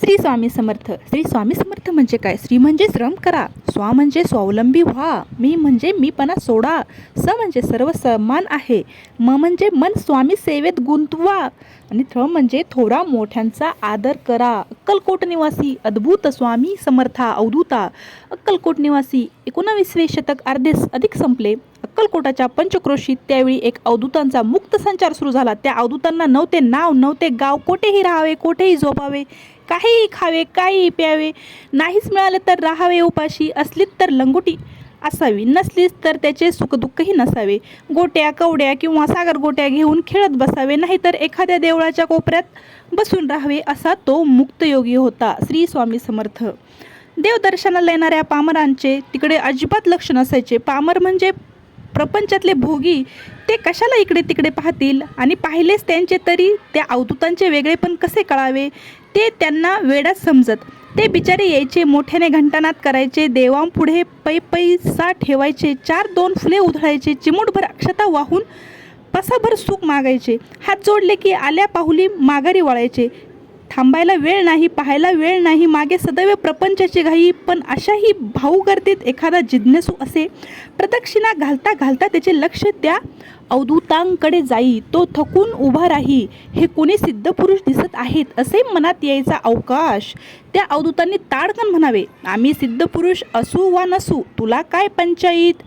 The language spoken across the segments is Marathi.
श्री स्वामी समर्थ. श्री स्वामी समर्थ म्हणजे काय? श्री म्हणजे श्रम करा. स्वा म्हणजे स्वावलंबी व्हा. मी म्हणजे मीपणा सोडा. स म्हणजे सर्व समान आहे. म म्हणजे मन स्वामी सेवेत गुंतवा. आणि थ म्हणजे थोरा मोठ्यांचा आदर करा. अक्कलकोट निवासी अद्भुत स्वामी समर्था अवधूता. अक्कलकोट निवासी एकोणावीसवे शतक अर्धेस अधिक संपले. अक्कलकोटाच्या पंचक्रोशीत त्यावेळी एक अवधूतांचा मुक्त संचार सुरू झाला. त्या अवधूतांना नव्हते नाव नव्हते गाव कोठेही राहावे कोठेही झोपावे. काहीही खावे काहीही प्यावे नाहीच मिळाले तर राहावे उपाशी असलीच तर लंगोटी असावी नसलीच तर त्याचे सुखदुःखही नसावे. गोट्या कवड्या किंवा सागर गोट्या घेऊन खेळत बसावे नाहीतर एखाद्या देवळाच्या कोपऱ्यात बसून राहावे असा तो मुक्तयोगी होता श्री स्वामी समर्थ. देवदर्शनाला येणाऱ्या पामरांचे तिकडे अजिबात लक्ष नसायचे. पामर म्हणजे प्रपंचातले भोगी. ते कशाला इकडे तिकडे पाहतील? आणि पाहिलेच त्यांचे तरी त्या अवधूतांचे वेगळेपण कसे कळावे? ते त्यांना वेडाच समजत. ते बिचारे यायचे मोठ्याने घंटानात करायचे देवांपुढे पै पैसा ठेवायचे चार दोन फुले उधळायचे चिमूटभर अक्षता वाहून पसाभर सुख मागायचे. हात जोडले की आल्या पाहुली माघारी वळायचे. थांबायला वेळ नाही पाहायला वेळ नाही मागे सदैव प्रपंचाची घाई पण अशाही भाऊ गर्दीत एखादा जिज्ञासू असे प्रदक्षिणा घालता घालता त्याचे लक्ष त्या अवधूतांकडे जाई. तो थकून उभा राही हे कोणी सिद्धपुरुष दिसत आहेत असे मनात यायचा अवकाश. त्या अवधूतांनी ताडकन म्हणावे आम्ही सिद्धपुरुष असू वा नसू तुला काय पंचायत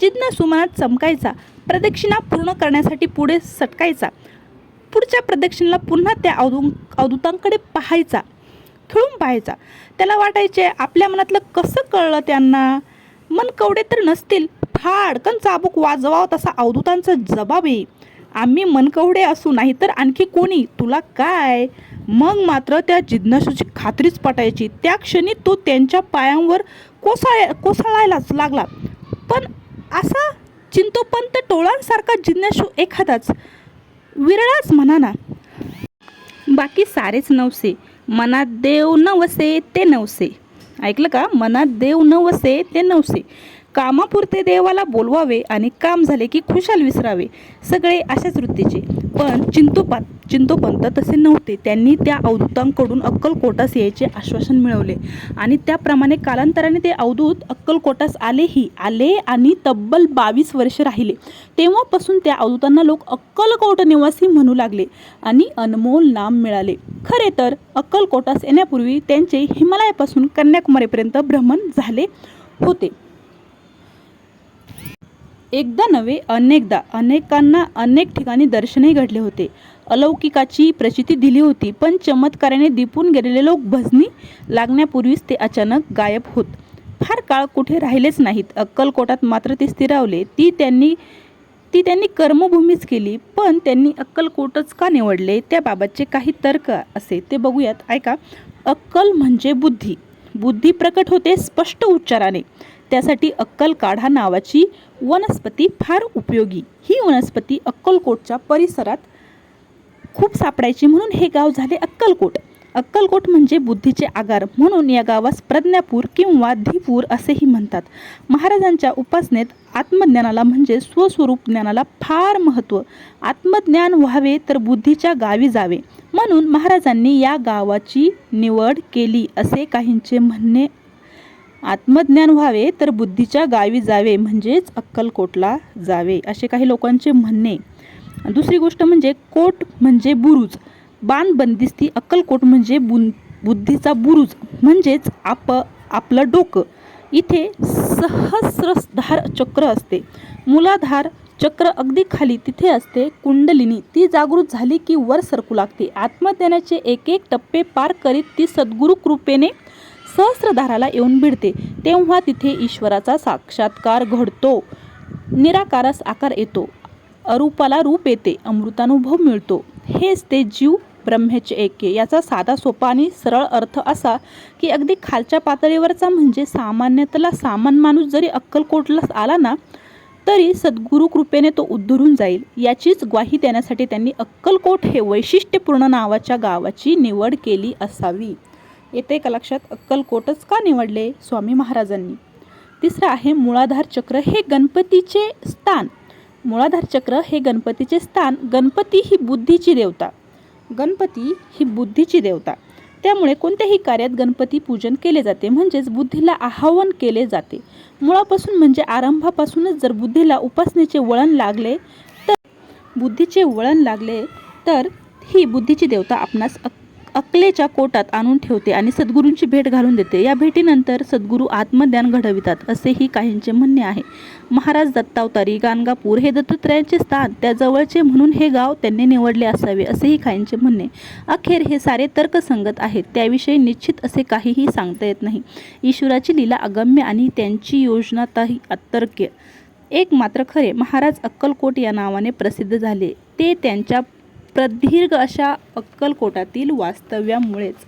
जिज्ञासू मनात चमकायचा. प्रदक्षिणा पूर्ण करण्यासाठी पुढे सटकायचा. पुढच्या प्रदक्षिणेला पुन्हा त्या अवधू अवधूतांकडे पाहायचा खिळून पाहायचा. त्याला वाटायचे आपल्या मनातलं कसं कळलं त्यांना? मन कवडे तर नसतील. फाडकन चाबूक वाजवावं तसा अवधूतांचा जबाब येई आम्ही मनकवडे असू नाही तर आणखी कोणी? तुला काय? मग मात्र त्या जिज्ञासूची खात्रीच पटायची. त्या क्षणी तो त्यांच्या पायांवर कोसळ कोसळायलाच लागला. पण असा चिंतोपंत टोळांसारखा जिज्ञासू एखादाच विरळाच म्हणा ना बाकी सारेच नवसे मनात देव न वसे ते नवसे. ऐकलं का? मनात देव न वसे ते नवसे. कामापुरते देवाला बोलवावे आणि काम झाले की खुशाल विसरावे सगळे अशाच वृत्तीचे. पण चिंतोपात चिंतोपंत तसे नव्हते. त्यांनी त्या अवधूतांकडून अक्कलकोटास यायचे आश्वासन मिळवले. आणि त्याप्रमाणे कालांतराने ते अवधूत अक्कलकोटास आलेही आले आणि तब्बल बावीस वर्ष राहिले. तेव्हापासून त्या अवधूतांना लोक अक्कलकोट निवासी म्हणू लागले आणि अनमोल नाम मिळाले. खरे तर अक्कलकोटास येण्यापूर्वी त्यांचे हिमालयापासून कन्याकुमारीपर्यंत भ्रमण झाले होते. एकदा नव्हे अनेकदा. अनेकांना अनेक ठिकाणी दर्शनही घडले होते. अलौकिकाची प्रचिती दिली होती पण चमत्काराने दिपून गेलेले लोक भजनी लागण्यापूर्वीच ते अचानक गायब होत. फार काळ कुठे राहिलेच नाहीत. अक्कलकोटात मात्र ते स्थिरावले. ती त्यांनी ती त्यांनी कर्मभूमीच केली पण त्यांनी अक्कलकोटच का निवडले? त्याबाबतचे काही तर्क असे. ते बघूयात. ऐका. अक्कल म्हणजे बुद्धी. बुद्धी प्रकट होते स्पष्ट उच्चाराने. त्यासाठी अक्कल काढा नावाची वनस्पती फार उपयोगी. ही वनस्पती अक्कलकोटच्या परिसरात खूप सापडायची म्हणून हे गाव झाले अक्कलकोट. अक्कलकोट म्हणजे बुद्धीचे आगार म्हणून या गावास प्रज्ञापूर किंवा धीपूर असेही म्हणतात. महाराजांच्या उपासनेत आत्मज्ञानाला म्हणजे स्वस्वरूप ज्ञानाला फार महत्त्व. आत्मज्ञान व्हावे तर बुद्धीच्या गावी जावे. म्हणून महाराजांनी या गावाची निवड केली असे काहींचे म्हणणे आत्मज्ञान व्हावे तर बुद्धीच्या गावी जावे म्हणजेच अक्कलकोटला जावे असे काही लोकांचे म्हणणे. दुसरी गोष्ट म्हणजे कोट म्हणजे बुरुज. बाण बंदिस्ती अक्कलकोट म्हणजे बुन बुद्धीचा बुरुज म्हणजेच आप आपलं डोकं. इथे सहस्रधार चक्र असते. मूलाधार चक्र अगदी खाली तिथे असते. कुंडलिनी ती जागृत झाली की वर सरकू लागते. आत्मज्ञानाचे एक एक टप्पे पार करीत ती सद्गुरु कृपेने सहस्रधाराला येऊन भिडते तेव्हा तिथे ईश्वराचा साक्षात्कार घडतो. निराकारास आकार येतो. अरूपाला रूप येते अमृतानुभव मिळतो. हेच ते जीव ब्रह्मेचे ऐक्य याचा साधा सोपा आणि सरळ अर्थ असा की अगदी खालच्या पातळीवरचा म्हणजे सामान्यतला सामान्य माणूस जरी अक्कलकोटला आला ना तरी सद्गुरु कृपेने तो उद्धरून जाईल. याचीच ग्वाही देण्यासाठी त्यांनी अक्कलकोट हे वैशिष्ट्यपूर्ण नावाच्या गावाची निवड केली असावी. येते का लक्षात अक्कलकोटच का निवडले स्वामी महाराजांनी? तिसरं आहे मुळाधार चक्र हे गणपतीचे स्थान. मुळाधार चक्र हे गणपतीचे स्थान. गणपती ही बुद्धीची देवता. गणपती ही बुद्धीची देवता. त्यामुळे कोणत्याही कार्यात गणपती पूजन केले जाते म्हणजेच बुद्धीला आवाहन केले जाते. मुळापासून म्हणजे आरंभापासूनच जर बुद्धीला उपासनेचे वळण लागले तर बुद्धीचे वळण लागले तर ही बुद्धीची देवता आपणास अकलेच्या कोटात आणून ठेवते आणि सद्गुरूंची भेट घालून देते. या भेटीनंतर सद्गुरू आत्मज्ञान घडवितात असेही काहींचे म्हणणे आहे. महाराज दत्तावतारी गाणगापूर हे दत्तात्रयांचे स्थान त्या जवळचे म्हणून हे गाव त्यांनी निवडले असावे असेही काहींचे म्हणणे. अखेर हे सारे तर्कसंगत आहेत त्याविषयी निश्चित असे काहीही सांगता येत नाही. ईश्वराची लीला अगम्य आणि त्यांची योजनाताही अतर्क्य. एक मात्र खरे महाराज अक्कलकोट या नावाने प्रसिद्ध झाले. ते त्यांच्या प्रदीर्घ अशा अक्कलकोटातील वास्तव्यामुळेच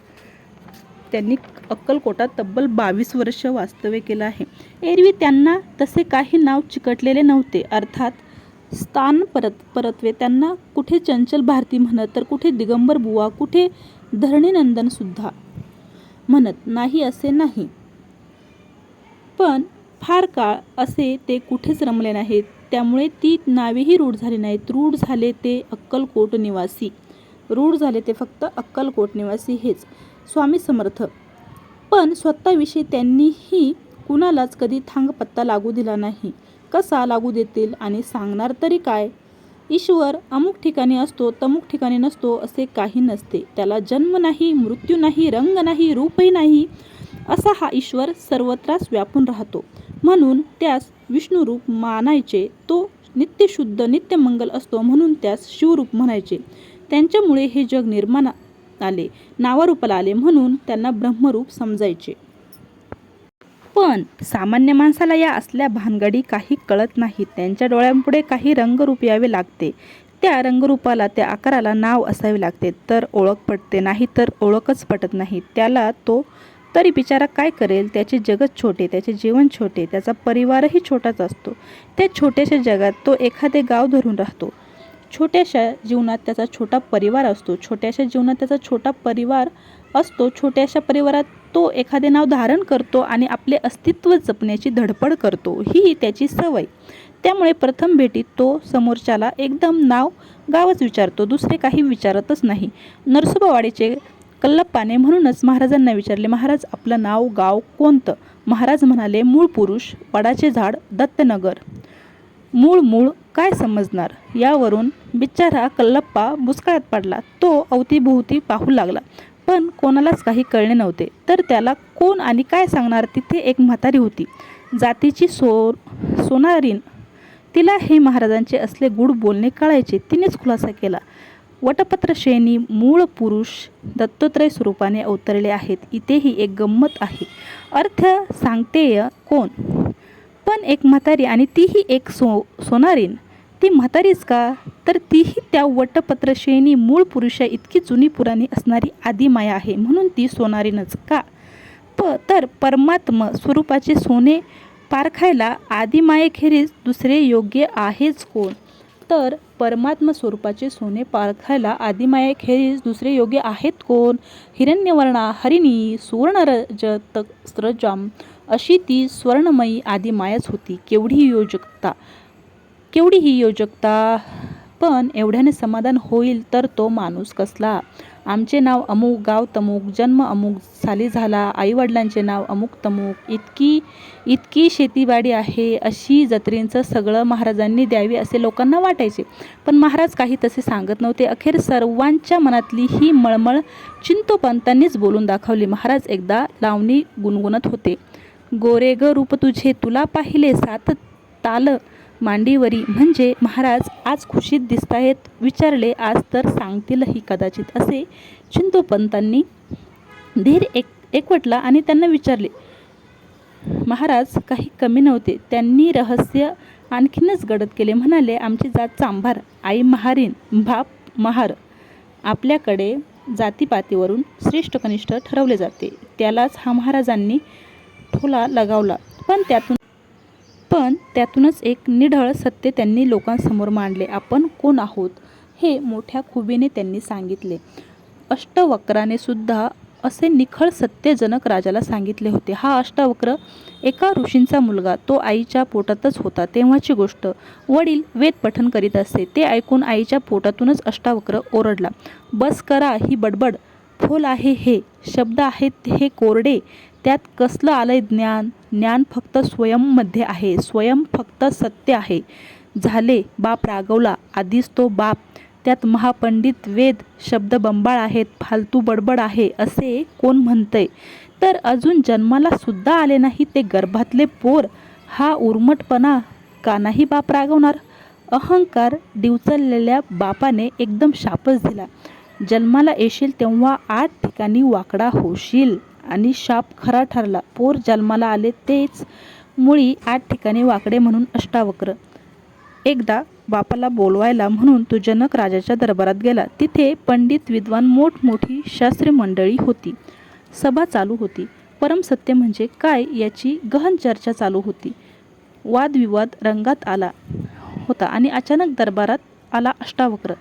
त्यांनी अक्कलकोटात तब्बल बावीस वर्ष वास्तव्य केलं आहे. एरवी त्यांना तसे काही नाव चिकटलेले नव्हते. अर्थात स्थान परत परत्वे. त्यांना कुठे चंचल भारती म्हणत तर कुठे दिगंबर बुवा कुठे धरणीनंदनसुद्धा म्हणत. नाही असे नाही. पण फार काळ असे ते कुठेच रमले नाहीत. त्यामुळे ती नावेही रूढ झाली नाहीत. रूढ झाले ते अक्कलकोट निवासी. रूढ झाले ते फक्त अक्कलकोट निवासी हेच. स्वामी समर्थ. पण स्वतःविषयी त्यांनीही कुणालाच कधी थांग पत्ता लागू दिला नाही. कसा लागू देतील आणि सांगणार तरी काय? ईश्वर अमुक ठिकाणी असतो तमुक ठिकाणी नसतो असे काही नसते. त्याला जन्म नाही मृत्यू नाही रंग नाही रूपही नाही. असा हा ईश्वर सर्वत्रास व्यापून राहतो. म्हणून त्यास विष्णुरूप मानायचे तो नित्यशुद्ध नित्यमंगल असतो म्हणून त्यास शिवरूप म्हणायचे. त्यांच्यामुळे हे जग निर्माण आले नावारूपाला आले म्हणून त्यांना ब्रह्मरूप समजायचे. पण सामान्य माणसाला या असल्या भानगडी काही कळत नाही त्यांच्या डोळ्यांपुढे काही रंगरूप यावे लागते. त्या रंगरूपाला त्या आकाराला नाव असावे लागते. तर ओळख पटते नाही तर ओळखच पटत नाही. त्याला तो तरी बिचारा काय करेल? त्याचे जगत छोटे त्याचे जीवन छोटे त्याचा परिवारही छोटाच असतो. त्या छोट्याशा जगात तो एखादे गाव धरून राहतो. छोट्याशा जीवनात त्याचा छोटा परिवार असतो. छोट्याशा जीवनात त्याचा छोटा परिवार असतो. छोट्याशा परिवारात तो एखादे नाव धारण करतो आणि आपले अस्तित्व जपण्याची धडपड करतो. ही त्याची सवय. त्यामुळे प्रथम भेटीत तो समोरच्याला एकदम नाव गावच विचारतो. दुसरे काही विचारतच नाही. नरसोबावाडीचे कल्लप्पाने म्हणूनच महाराजांना विचारले महाराज आपलं नाव गाव कोणतं? महाराज म्हणाले मूळ पुरुष वडाचे झाड दत्तनगर. मूळ मूळ काय समजणार? यावरून बिचारा कल्लप्पा बुचकळ्यात पडला. तो अवतीभोवती पाहू लागला. पण कोणालाच काही कळले नव्हते. तर त्याला कोण आणि काय सांगणार? तिथे एक म्हातारी होती. जातीची सो सोनारीन तिला हे महाराजांचे असले गुढ बोलणे कळायचे. तिनेच खुलासा केला. वटपत्र श्रेणी मूळ पुरुष दत्तोत्रय स्वरूपाने अवतरले आहेत. इथेही एक गंमत आहे. अर्थ सांगतेय कोण? पण एक म्हातारी आणि तीही एक सो सोनारीन. ती म्हातारीच का? तर तीही त्या वटपत्र श्रेणी मूळ पुरुषा इतकी जुनी पुराणी असणारी आदिमाया आहे. म्हणून ती सोनारीनच का? प तर परमात्म स्वरूपाचे सोने पारखायला आदिमायेखेरीज दुसरे योग्य आहेच कोण? तर परमात्म स्वरूपाचे सोने पारखायला आदिमायाखेरीज दुसरे योग्य आहेत कोण? हिरण्यवर्णा हरिणी सुवर्णरजत स्रजाम अशी ती स्वर्णमयी आदिमायाच होती. केवढी योजकता केवढी ही योजकता पण एवढ्याने समाधान होईल तर तो माणूस कसला? आमचे नाव अमुक गाव तमुक जन्म अमुक साली झाला आईवडिलांचे नाव अमुक तमुक. इतकी इतकी शेतीवाडी आहे अशी जत्रेंचं सगळं महाराजांनी द्यावी असे लोकांना वाटायचे. पण महाराज काही तसे सांगत नव्हते. अखेर सर्वांच्या मनातली ही मळमळ चिंतोपंतांनीच बोलून दाखवली. महाराज एकदा लावणी गुणगुणत होते. गोरे ग रूप तुझे तुला पाहिले सात ताल मांडीवरी म्हणजे महाराज आज खुशीत दिसतायत विचारले आज तर सांगतीलही कदाचित असे. चिंतोपंतांनी धीर एक एकवटला आणि त्यांना विचारले महाराज काही कमी नव्हते. त्यांनी रहस्य आणखीनच गडद केले. म्हणाले आमची जात चांभार आई महारीन बाप महार. आपल्याकडे जातीपातीवरून श्रेष्ठ कनिष्ठ ठरवले जाते. त्यालाच हा महाराजांनी ठोला लगावला. पण त्यातून त्यातूनच एक निढळ सत्य त्यांनी लोकांसमोर मांडले. आपण कोण आहोत? हे मोठ्या खुबीने त्यांनी सांगितले. अष्टवक्राने सुद्धा असे निखळ सत्यजनक राजाला सांगितले होते. हा अष्टवक्र एका ऋषींचा मुलगा. तो आईच्या पोटातच होता. तेव्हाची गोष्ट. वडील वेद पठण करीत असते ते ऐकून आईच्या पोटातूनच अष्टावक्र ओरडला. बस करा ही बडबड. फोल आहे हे. शब्द आहेत हे कोरडे. त्यात कसलं आलंय ज्ञान? ज्ञान फक्त स्वयंमध्ये आहे. स्वयं फक्त सत्य आहे. झाले बाप रागवला आधीच तो बाप. त्यात महापंडित वेद शब्द बंबाळ आहेत फालतू बडबड आहे असे कोण म्हणतंय? तर अजून जन्माला सुद्धा आले नाही ते गर्भातले पोर. हा उर्मटपणा का नाही बाप रागवणार? अहंकार डिवचललेल्या बापाने एकदम शापच दिला. जन्माला येशील तेव्हा आठ ठिकाणी वाकडा होशील. आणि शाप खरा ठरला. पोर जन्माला आले तेच मुळी आठ ठिकाणी वाकडे म्हणून अष्टावक्र. एकदा बापाला बोलवायला म्हणून तो जनक राजाच्या दरबारात गेला. तिथे पंडित विद्वान मोठमोठी शास्त्री मंडळी होती. सभा चालू होती. परमसत्य म्हणजे काय याची गहन चर्चा चालू होती. वादविवाद रंगात आला होता आणि अचानक दरबारात आला अष्टावक्र.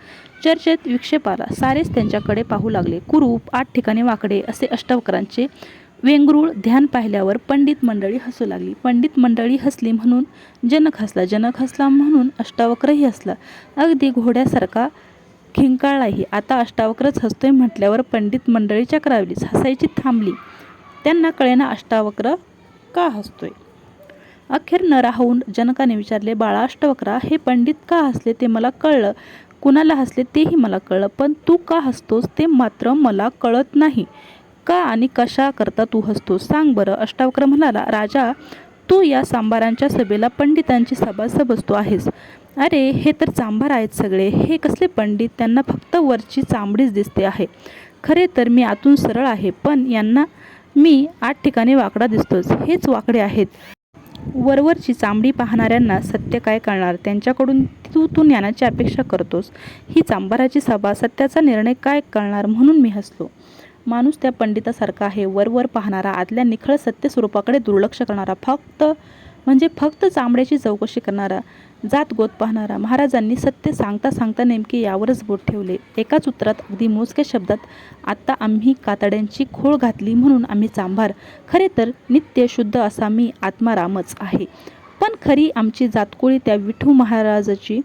चर्चेत विक्षेप आला सारेच त्यांच्याकडे पाहू लागले. कुरूप आठ ठिकाणी वाकडे असे अष्टावक्रांचे वेंगरूळ ध्यान पाहिल्यावर पंडित मंडळी हसू लागली. पंडित मंडळी हसली म्हणून जनक हसला. जनक हसला म्हणून अष्टावक्रही हसला. अगदी घोड्यासारखा खिंकाळलाही. आता अष्टावक्रच हसतोय म्हटल्यावर पंडित मंडळी चक्रावलीच हसायची थांबली. त्यांना कळेना अष्टावक्र का हसतोय? अखेर न राहून जनकाने विचारले बाळा अष्टवक्रा हे पंडित का हसले ते मला कळलं. कुणाला हसले तेही मला कळलं पण तू का हसतोस ते मात्र मला कळत नाही. का आणि कशा करता तू हसतोस? सांग बरं. अष्टावक्र म्हणाला राजा तू या सांबारांच्या सभेला पंडितांची सभा सबसतो आहेस. अरे हे तर चांभार आहेत सगळे. हे कसले पंडित? त्यांना फक्त वरची चांबडीच दिसते आहे. खरे तर मी आतून सरळ आहे पण यांना मी आठ ठिकाणी वाकडा दिसतोच. हेच वाकडे आहेत. वरवरची चांबडी पाहणाऱ्यांना सत्य काय कळणार? त्यांच्याकडून तू तू ज्ञानाची अपेक्षा करतोस. ही चांबाराची सभा सत्याचा निर्णय काय कळणार म्हणून मी हसलो. माणूस त्या पंडितासारखा आहे. वरवर पाहणारा आतल्या निखळ सत्य स्वरूपाकडे दुर्लक्ष करणारा फक्त म्हणजे फक्त चांबड्याची चौकशी करणारा. जात गोत पाहणारा महाराजांनी सत्य सांगता सांगता नेमके यावरच बोट ठेवले. एकाच उत्तरात अगदी मोजक्या शब्दात आत्ता आम्ही कातड्यांची खोळ घातली म्हणून आम्ही चांभार. खरे तर नित्य शुद्ध असा मी आत्मारामच आहे. पण खरी आमची जातकोळी त्या विठू महाराजाची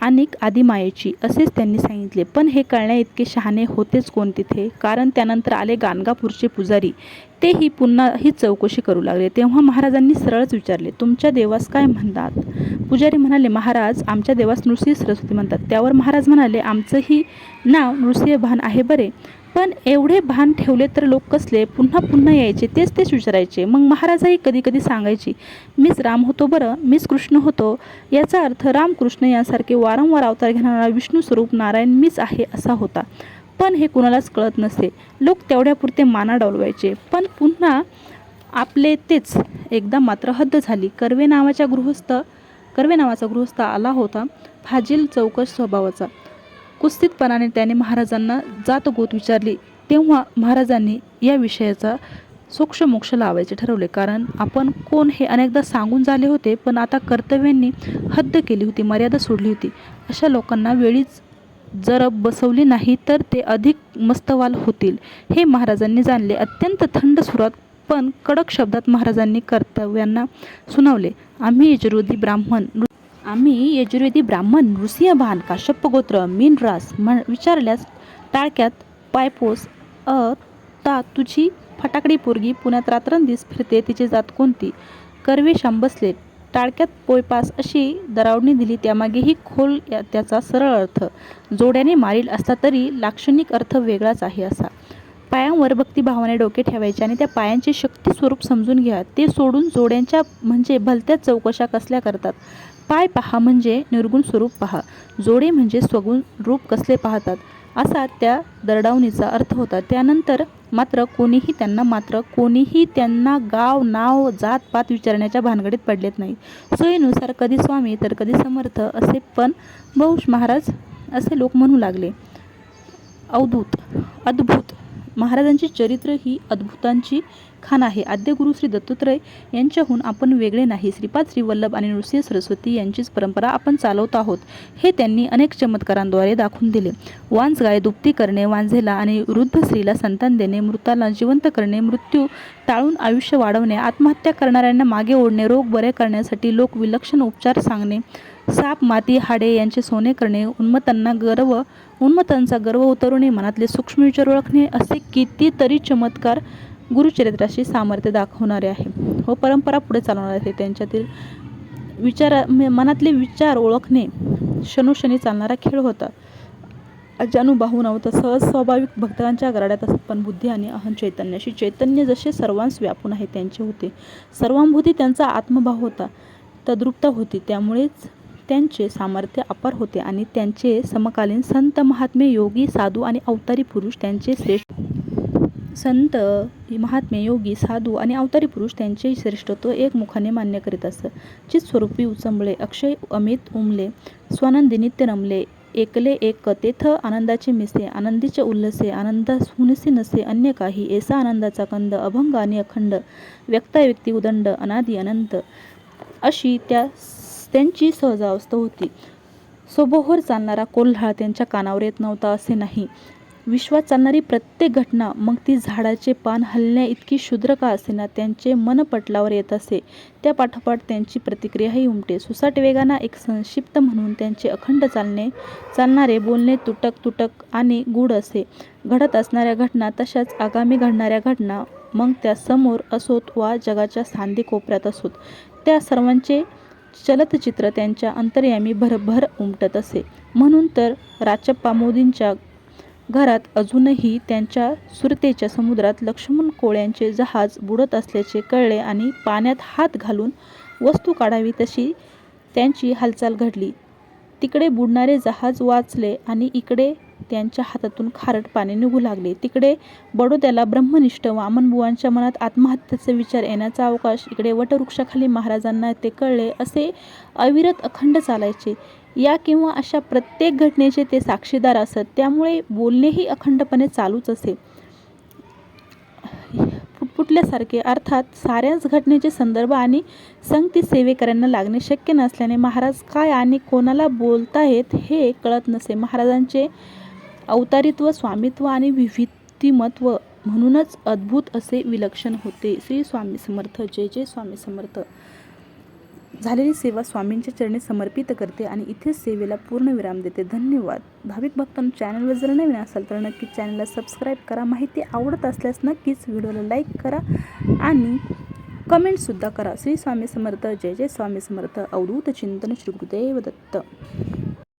अनेक आदिमायेची असेच त्यांनी सांगितले. पण हे कळण्या इतके शहाणे होतेच कोण तिथे? कारण त्यानंतर आले गाणगापूरचे पुजारी. तेही पुन्हा ही चौकशी करू लागले. तेव्हा महाराजांनी सरळच विचारले तुमच्या देवास काय म्हणतात? पुजारी म्हणाले महाराज आमच्या देवास नृसिंह सरस्वती म्हणतात. त्यावर महाराज म्हणाले आमचंही नाव नृसिंह भान आहे बरे. पण एवढे भान ठेवले तर लोक कसले? पुन्हा पुन्हा यायचे तेच तेच विचारायचे. मग महाराजही कधी कधी सांगायची मीच राम होतो बरं मीच कृष्ण होतो. याचा अर्थ रामकृष्ण यांसारखे वारंवार अवतार घेणारा विष्णू स्वरूप नारायण मीच आहे असा होता. पण हे कुणालाच कळत नसते. लोक तेवढ्यापुरते माना डोलवायचे. पण पुन्हा आपले तेच एकदा मात्र हद्द झाली. कर्वे नावाच्या गृहस्थ कर्वे नावाचा गृहस्थ आला होता. फाजील चौकश स्वभावाचा. कुस्तीतपणाने त्याने महाराजांना जातगोत विचारली. तेव्हा महाराजांनी या विषयाचा सोक्ष मोक्ष लावायचे ठरवले. कारण आपण कोण हे अनेकदा सांगून झाले होते पण आता कर्तव्यांनी हद्द केली होती मर्यादा सोडली होती. अशा लोकांना वेळीच जर बसवली नाही तर ते अधिक मस्तवाल होतील. हे महाराजांनी जाणले. अत्यंत थंड सुरात पण कडक शब्दात महाराजांनी कर्तव्यांना सुनावले. आम्ही यजुर्वेदी ब्राह्मण आम्ही यजुर्वेदी ब्राह्मण नृसिंहभान काश्यप गोत्र मीनरास म्हण विचारल्यास टाळक्यात पायपोस अ ता तुझी फटाकडी पोरगी पुण्यात रात्रंदिस फिरते तिची जात कोणती? कर्वे बसले टाळक्यात पोयपास अशी दरावणी दिली त्यामागेही खोल या- त्याचा सरळ अर्थ. जोड्याने मारील असला तरी लाक्षणिक अर्थ वेगळाच आहे असा. पायांवर भक्तिभावाने डोके ठेवायचे आणि त्या पायांचे शक्ती स्वरूप समजून घ्या. ते सोडून जोड्यांच्या म्हणजे भलत्याच चौकशा कसल्या करतात? पाय पहा म्हणजे निर्गुण स्वरूप पहा. जोडे म्हणजे स्वगुण रूप कसले पाहतात? असा त्या दरडावणीचा अर्थ होता. त्यानंतर मात्र कोणीही त्यांना मात्र कोणीही त्यांना गाव नाव जात पात विचारण्याच्या भानगडीत पडलेत नाही. सोयीनुसार कधी स्वामी तर कधी समर्थ असे पण बहुश महाराज असे लोक म्हणू लागले. अवधूत अद्भुत महाराजांची चरित्र ही अद्भुतांची खान आहे. आद्य गुरु श्री दत्तात्रय यांच्याहून आपण वेगळे नाही. श्रीपाद श्री वल्लभ आणि नृसिंह सरस्वती यांचीच परंपरा आपण चालवत आहोत. हे त्यांनी अनेक चमत्कारांद्वारे दाखवून दिले. वांज गाय दुप्ती करणे वांझेला आणि वृद्ध स्त्रीला संतान देणे मृताला जिवंत करणे मृत्यू टाळून आयुष्य वाढवणे आत्महत्या करणाऱ्यांना मागे ओढणे रोग बरे करण्यासाठी लोक विलक्षण उपचार सांगणे साप माती हाडे यांचे सोने करणे उन्मतांना गर्व उन्मतांचा गर्व उतरवणे मनातले सूक्ष्म विचार ओळखणे असे कितीतरी चमत्कार गुरुचरित्राशी सामर्थ्य दाखवणारे आहे. व परंपरा पुढे चालवणार आहे. त्यांच्यातील विचारा मनातले विचार ओळखणे क्षणोक्षणी चालणारा खेळ होता. अजानुबाहू नव्हतं सहज स्वाभाविक भक्तांच्या गराड्यात असत पण बुद्धी आणि अहं चैतन्याशी चैतन्य जसे सर्वांस व्यापून आहे त्यांचे होते. सर्वांभूती त्यांचा आत्मभाव होता तद्रुपता होती. त्यामुळेच त्यांचे सामर्थ्य अपार होते आणि त्यांचे समकालीन संत महात्मे योगी साधू आणि अवतारी पुरुष त्यांचे श्रेष्ठ संत महात्मे योगी साधू आणि अवतारी पुरुष त्यांचे श्रेष्ठत्व एक मुखाने मान्य करीत असत चित स्वरूपी उचंबळे अक्षय अमित उमले स्वानंदी नित्य रमले एकले एक तेथ आनंदाचे मिसे आनंदीचे उल्हसे आनंदा हुनसे नसे अन्य काही ऐसा आनंदाचा कंद अभंग आणि अखंड व्यक्ता व्यक्ती उदंड अनादी अनंत अशी त्या त्यांची सहजावस्था होती. सोबोहर चालणारा कोल्हा त्यांच्या कानावर येत नव्हता असे नाही. विश्वात चालणारी प्रत्येक घटना मग ती झाडाचे पान हलण्या इतकी शुद्र का असेना त्यांचे मन पटलावर येत असे. त्या पाठोपाठ त्यांची प्रतिक्रियाही उमटे. सुसाट वेगाना एक संक्षिप्त म्हणून त्यांचे अखंड चालणे चालणारे बोलणे तुटक तुटक आणि गूढ असे. घडत असणाऱ्या घटना तशाच आगामी घडणाऱ्या घटना मग त्या समोर असोत वा जगाच्या सांधी कोपऱ्यात असोत. त्या सर्वांचे चलतचित्र त्यांच्या अंतर्यामी भरभर उमटत असे. म्हणून तर राचप्पा मोदींच्या घरात अजूनही त्यांच्या सुरतेच्या समुद्रात लक्ष्मण कोळ्यांचे जहाज बुडत असल्याचे कळले आणि पाण्यात हात घालून वस्तू काढावी तशी त्यांची हालचाल घडली. तिकडे बुडणारे जहाज वाचले आणि इकडे त्यांच्या हातातून खारट पाणी निघू लागले. तिकडे बडोद्याला ब्रह्मनिष्ठ वामनबुवांच्या मनात आत्महत्येचे विचार येण्याचा अवकाश इकडे वटवृक्षाखाली महाराजांना ते कळले असे अविरत अखंड चालायचे. या किंवा अशा प्रत्येक घटनेचे ते साक्षीदार असत त्यामुळे बोलणेही अखंडपणे चालूच असे. फुटफुटल्यासारखे अर्थात साऱ्याच घटनेचे संदर्भ आणि संगती सेवेकऱ्यांना लागणे शक्य नसल्याने महाराज काय आणि कोणाला बोलतायत हे कळत नसे. महाराजांचे अवतारित्व स्वामित्व आणि विविधिमत्व म्हणूनच अद्भुत असे विलक्षण होते. श्री स्वामी समर्थ जय जय स्वामी समर्थ. झालेली सेवा स्वामींच्या चरणी समर्पित करते आणि इथे सेवेला पूर्ण विराम देते. धन्यवाद. भाविक भक्तांनो चॅनलवर जर नवीन असाल तर नक्कीच चॅनलला सबस्क्राईब करा. माहिती आवडत असल्यास नक्कीच व्हिडिओला लाईक करा आणि कमेंटसुद्धा करा. श्री स्वामी समर्थ जय जय स्वामी समर्थ. अवधूत चिंतन श्री गुरुदेव दत्त.